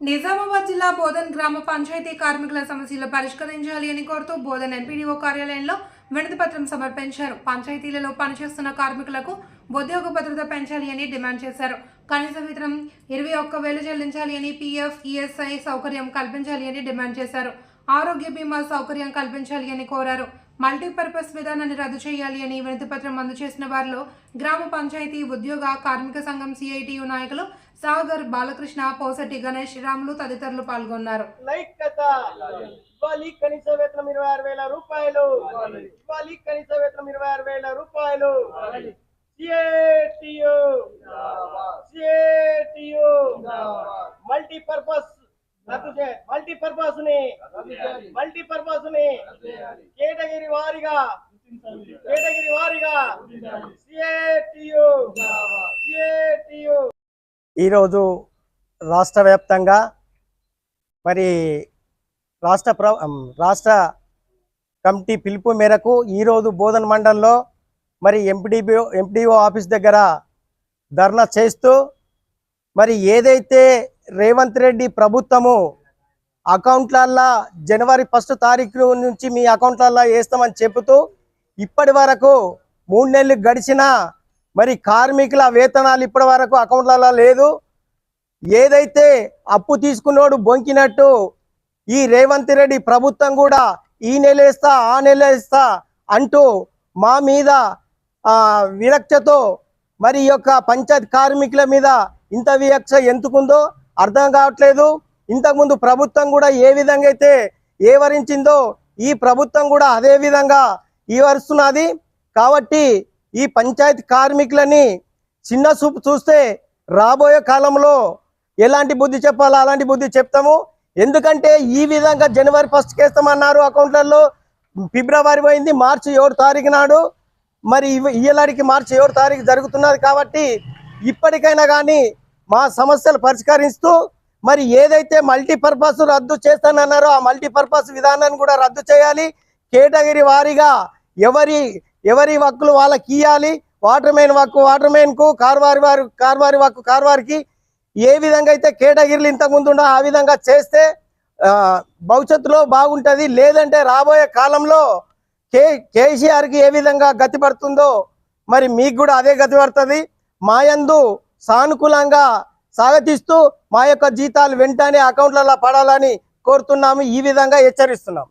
నిజామాబాద్ జిల్లా బోధన్ గ్రామ పంచాయతీ కార్మికుల సమస్యలు పరిష్కరించాలి అని కోరుతూ బోధన్ ఎంపీడీఓ కార్యాలయంలో వినతి పత్రం సమర్పించారు. పంచాయతీలలో పనిచేస్తున్న కార్మికులకు ఉద్యోగ భద్రత పెంచాలి అని డిమాండ్ చేశారు. కనీస వేతనం ఇరవై ఒక్క వేలు చెల్లించాలి అని పీఎఫ్ ఈఎస్ఐ సౌకర్యం కల్పించాలి అని డిమాండ్ చేశారు. ఆరోగ్య బీమా సౌకర్యం కల్పించాలి అని కోరారు. మల్టీపర్పస్ విధానాన్ని రద్దు చేయాలి అని వినతి పత్రం అందజేసిన వారిలో గ్రామ పంచాయతీ ఉద్యోగ కార్మిక సంఘం సిఐటియు నాయకులు సాగర్ బాలకృష్ణ పోసటి గణేష్ రాములు తదితరులు పాల్గొన్నారు. ఇవ్వాలి కనీస వేతనం ఇరవై ఆరు వేల రూపాయలు. ఇవ్వాలి కనీస వేతనం ఇరవై ఆరు వేల రూపాయలు. సిఏటియు సిఏటియు మల్టీపర్పస్ మల్టీపర్పస్ని మల్టీపర్పస్ని కేటగిరి వారిగా కేటగిరి వారిగా ఈరోజు రాష్ట్ర వ్యాప్తంగా మరి రాష్ట్ర ప్ర రాష్ట్ర కమిటీ పిలుపు మేరకు ఈరోజు బోధన మండలంలో మరి ఎంపీడీఓ ఎంపీడీఓ ఆఫీస్ దగ్గర ధర్నా చేస్తూ మరి ఏదైతే రేవంత్ రెడ్డి ప్రభుత్వము అకౌంట్లల్లో జనవరి ఫస్ట్ తారీఖు నుంచి మీ అకౌంట్లల్లో వేస్తామని చెబుతూ ఇప్పటి వరకు మూడు నెలలు గడిచినా మరి కార్మికుల వేతనాలు ఇప్పటి వరకు అకౌంట్లలో లేదు. ఏదైతే అప్పు తీసుకున్నోడు బొంకినట్టు ఈ రేవంత్ రెడ్డి ప్రభుత్వం కూడా ఈ నెల ఇస్తా ఆ నెల ఇస్తా అంటూ మా మీద విరక్షతో విరక్తతో మరి యొక్క పంచాయత్ కార్మికుల మీద ఇంత వివక్ష ఎందుకుందో అర్థం కావట్లేదు. ఇంతకుముందు ప్రభుత్వం కూడా ఏ విధంగా అయితే ఏవరించిందో ఈ ప్రభుత్వం కూడా అదే విధంగా ఈవరుస్తున్నది కాబట్టి ఈ పంచాయతీ కార్మికులని చిన్న చూపు చూస్తే రాబోయే కాలంలో ఎలాంటి బుద్ధి చెప్పాలో? అలాంటి బుద్ధి చెప్తాము. ఎందుకంటే ఈ విధంగా జనవరి ఫస్ట్ వేస్తామన్నారు అకౌంట్లలో. ఫిబ్రవరి పోయింది మార్చి ఏడు తారీఖు నాడు. మరి ఇవ- ఇయ్యలాడికి మార్చి ఏడు తారీఖు జరుగుతున్నది కాబట్టి ఇప్పటికైనా కానీ మా సమస్యలు పరిష్కరిస్తూ మరి ఏదైతే మల్టీపర్పస్ రద్దు చేస్తానన్నారో ఆ మల్టీపర్పస్ విధానాన్ని కూడా రద్దు చేయాలి. కేటగిరీ వారీగా ఎవరి ఎవరి వక్కులు వాళ్ళకి ఇవ్వాలి వాటర్ మెయిన్ వక్కు వాటర్ కార్వారి వారి కార్వారి వక్కు కార్వారికి ఏ విధంగా అయితే కేటగిరీలు ఇంతకు ముందు ఆ విధంగా చేస్తే భవిష్యత్తులో బాగుంటుంది. లేదంటే రాబోయే కాలంలో కే కేసీఆర్కి ఏ విధంగా గతి పడుతుందో మరి మీకు కూడా అదే గతి పడుతుంది మాయందు సానుకూలంగా స్వాగతిస్తూ మా యొక్క జీతాలు వెంటనే అకౌంట్లలో పడాలని కోరుతున్నాము. ఈ విధంగా హెచ్చరిస్తున్నాం